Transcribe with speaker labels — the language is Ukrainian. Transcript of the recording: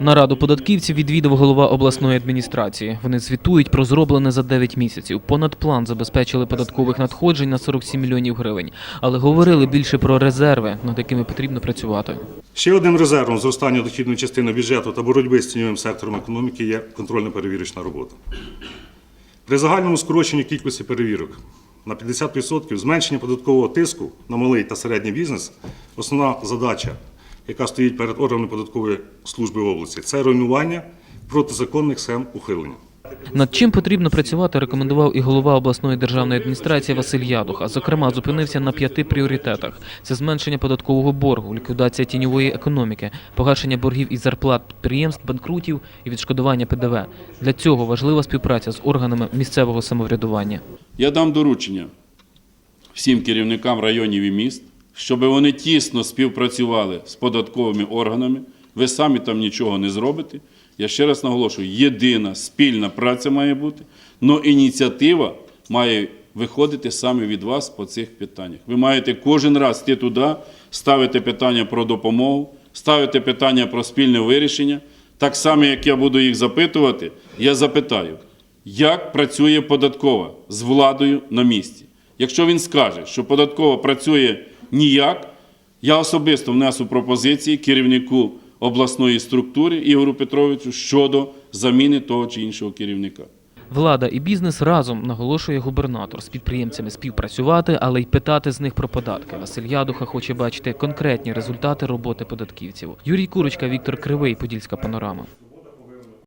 Speaker 1: Нараду податківців відвідав голова обласної адміністрації. Вони звітують про зроблене за 9 місяців. Понад план забезпечили податкових надходжень на 47 мільйонів гривень. Але говорили більше про резерви, над якими потрібно працювати.
Speaker 2: Ще одним резервом зростання дохідної частини бюджету та боротьби з тіньовим сектором економіки є контрольно-перевірочна робота. При загальному скороченні кількості перевірок на 50% зменшення податкового тиску на малий та середній бізнес основна задача, яка стоїть перед органами податкової служби області, це руйнування протизаконних схем ухилення.
Speaker 1: Над чим потрібно працювати, рекомендував і голова обласної державної адміністрації Василь Ядуха. Зокрема, зупинився на п'яти пріоритетах: це зменшення податкового боргу, ліквідація тіньової економіки, погашення боргів із зарплат підприємств, банкрутів і відшкодування ПДВ. Для цього важлива співпраця з органами місцевого самоврядування.
Speaker 3: Я дам доручення всім керівникам районів і міст, щоб вони тісно співпрацювали з податковими органами. Ви самі там нічого не зробите. Я ще раз наголошую: єдина спільна праця має бути, але ініціатива має виходити саме від вас по цих питаннях. Ви маєте кожен раз йти туди, ставити питання про допомогу, ставити питання про спільне вирішення. Так само, як я буду їх запитувати, я запитаю, як працює податкова з владою на місці. Якщо він скаже, що податкова працює ніяк, я особисто внесу пропозиції керівнику обласної структури Ігору Петровичу щодо заміни того чи іншого керівника.
Speaker 1: Влада і бізнес разом наголошує губернатор з підприємцями співпрацювати, але й питати з них про податки. Василь Ядуха хоче бачити конкретні результати роботи податківців. Юрій Курочка, Віктор Кривий, Подільська панорама.